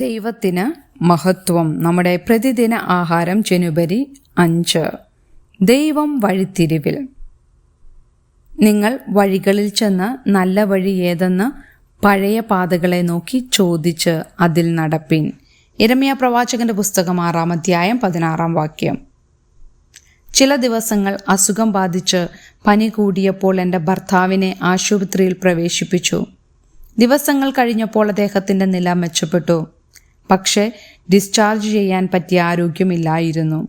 ദൈവത്തിന് മഹത്വം. നമ്മുടെ പ്രതിദിന ആഹാരം ജനുവരി അഞ്ച്. ദൈവം വഴിത്തിരിവിൽ. നിങ്ങൾ വഴികളിൽ ചെന്ന് നല്ല വഴി ഏതെന്ന് പഴയ പാതകളെ നോക്കി ചോദിച്ച് അതിൽ നടപ്പിൻ. ഇരമിയ പ്രവാചകന്റെ പുസ്തകം ആറാം അധ്യായം പതിനാറാം വാക്യം. ചില ദിവസങ്ങൾ അസുഖം ബാധിച്ച് പനി കൂടിയപ്പോൾ എന്റെ ഭർത്താവിനെ ആശുപത്രിയിൽ പ്രവേശിപ്പിച്ചു. ദിവസങ്ങൾ കഴിഞ്ഞപ്പോൾ അദ്ദേഹത്തിന്റെ നില മെച്ചപ്പെട്ടു. പക്ഷേ ഡിസ്ചാർജ് ചെയ്യാൻ പറ്റിയ ആരോഗ്യമില്ലായിരുന്നു.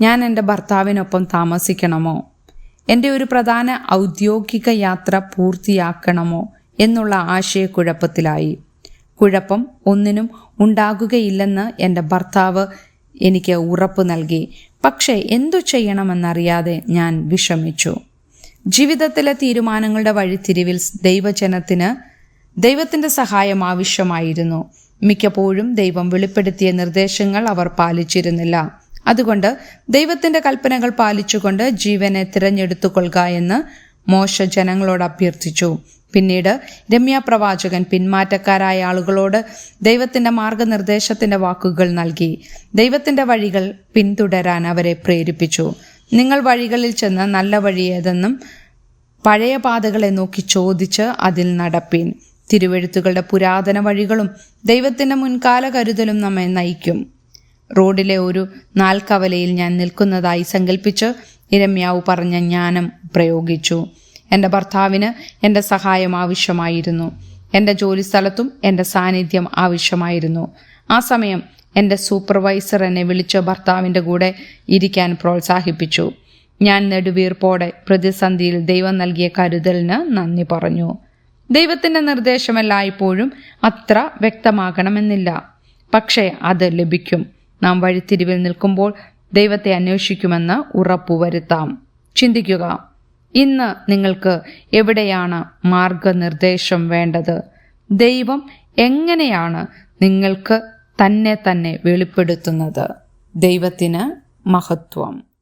ഞാൻ എന്റെ ഭർത്താവിനൊപ്പം താമസിക്കണമോ? എന്റെ ഒരു പ്രധാന ഔദ്യോഗിക യാത്ര പൂർത്തിയാക്കണമോ? എന്നുള്ള ആശയക്കുഴപ്പത്തിലായി. കുഴപ്പം ഒന്നിനും ഉണ്ടാകുകയില്ലെന്ന് എന്റെ ഭർത്താവ് എനിക്ക് ഉറപ്പ് നൽകി. പക്ഷേ എന്തു ചെയ്യണമെന്നറിയാതെ ഞാൻ വിഷമിച്ചു. ജീവിതത്തിലെ തീരുമാനങ്ങളുടെ വഴിത്തിരിവിൽ ദൈവജനത്തിന് ദൈവത്തിന്റെ സഹായം ആവശ്യമായിരുന്നു. മിക്കപ്പോഴും ദൈവം വെളിപ്പെടുത്തിയ നിർദ്ദേശങ്ങൾ അവർ പാലിച്ചിരുന്നില്ല. അതുകൊണ്ട് ദൈവത്തിന്റെ കൽപ്പനകൾ പാലിച്ചുകൊണ്ട് ജീവനെ തിരഞ്ഞെടുത്തുകൊള്ളുക എന്ന് മോശ ജനങ്ങളോട് അഭ്യർത്ഥിച്ചു. പിന്നീട് രമ്യ പ്രവാചകൻ പിന്മാറ്റക്കാരായ ആളുകളോട് ദൈവത്തിന്റെ മാർഗനിർദ്ദേശത്തിന്റെ വാക്കുകൾ നൽകി. ദൈവത്തിന്റെ വഴികൾ പിന്തുടരാൻ അവരെ പ്രേരിപ്പിച്ചു. നിങ്ങൾ വഴികളിൽ ചെന്ന് നല്ല വഴി ഏതെന്നും പഴയ പാതകളെ നോക്കി ചോദിച്ച് അതിൽ നടപ്പീൻ. തിരുവെഴുത്തുകളുടെ പുരാതന വഴികളും ദൈവത്തിന്റെ മുൻകാല കരുതലും നമ്മെ നയിക്കും. റോഡിലെ ഒരു നാൽക്കവലയിൽ ഞാൻ നിൽക്കുന്നതായി സങ്കല്പിച്ച് ഇരമ്യാവ് പറഞ്ഞ ജ്ഞാനം പ്രയോഗിച്ചു. എന്റെ ഭർത്താവിന് എന്റെ സഹായം ആവശ്യമായിരുന്നു. എന്റെ ജോലിസ്ഥലത്തും എന്റെ സാന്നിധ്യം ആവശ്യമായിരുന്നു. ആ സമയം എന്റെ സൂപ്പർവൈസർ എന്നെ വിളിച്ച് ഭർത്താവിന്റെ കൂടെ ഇരിക്കാൻ പ്രോത്സാഹിപ്പിച്ചു. ഞാൻ നെടുവീർപ്പോടെ പ്രതിസന്ധിയിൽ ദൈവം നൽകിയ കരുതലിന് നന്ദി പറഞ്ഞു. ദൈവത്തിന്റെ നിർദ്ദേശമെല്ലായ്പ്പോഴും അത്ര വ്യക്തമാകണമെന്നില്ല. പക്ഷേ അത് ലഭിക്കും. നാം വഴിത്തിരിവിൽ നിൽക്കുമ്പോൾ ദൈവത്തെ അന്വേഷിക്കുമെന്ന് ഉറപ്പുവരുത്താം ചിന്തിക്കുക ഇന്ന് നിങ്ങൾക്ക് എവിടെയാണ് മാർഗനിർദ്ദേശം വേണ്ടത്? ദൈവം എങ്ങനെയാണ് നിങ്ങൾക്ക് തന്നെ തന്നെ വെളിപ്പെടുത്തുന്നത്? ദൈവത്തിന് മഹത്വം.